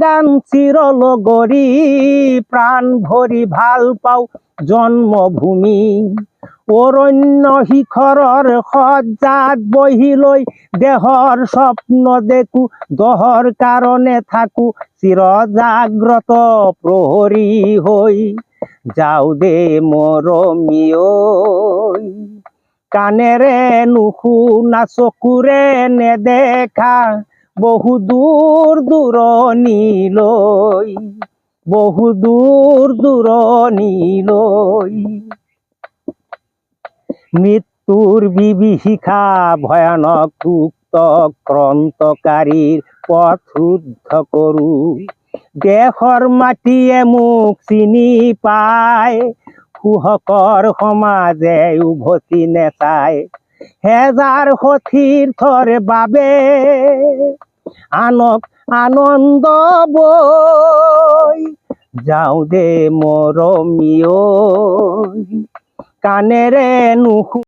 গান চিরলগরি, প্রাণ ভরি ভালো পাও জন্মভূমি। অৰণ্য শিখৰৰ সজ্জাত বহিলৈ দেহৰ স্বপ্ন দেখো দহৰ কাৰণে থাকো চিৰ জাগ্ৰত প্ৰহৰী হৈ। যাওঁ দে মৰমীয়ৈ কাণেৰে নুশুনা চকুৰে নেদেখা। বহু দূৰ দূৰণিলৈ বহু দূৰ দূৰণিলৈ মৃত্যুৰ বিভীষিকা ভয়ানক উক্ত ক্ৰান্তকাৰীৰ পথ ৰুদ্ধ কৰো দেশৰ মাটিয়ে মোক চিনি পায় সুহকৰ সমাজে উভতি নেচায়। হেজাৰ সতীৰ্থৰ বাবে আনক আনন্দ বই। যাওঁ দে মরমিয়। কাণেৰে নুশু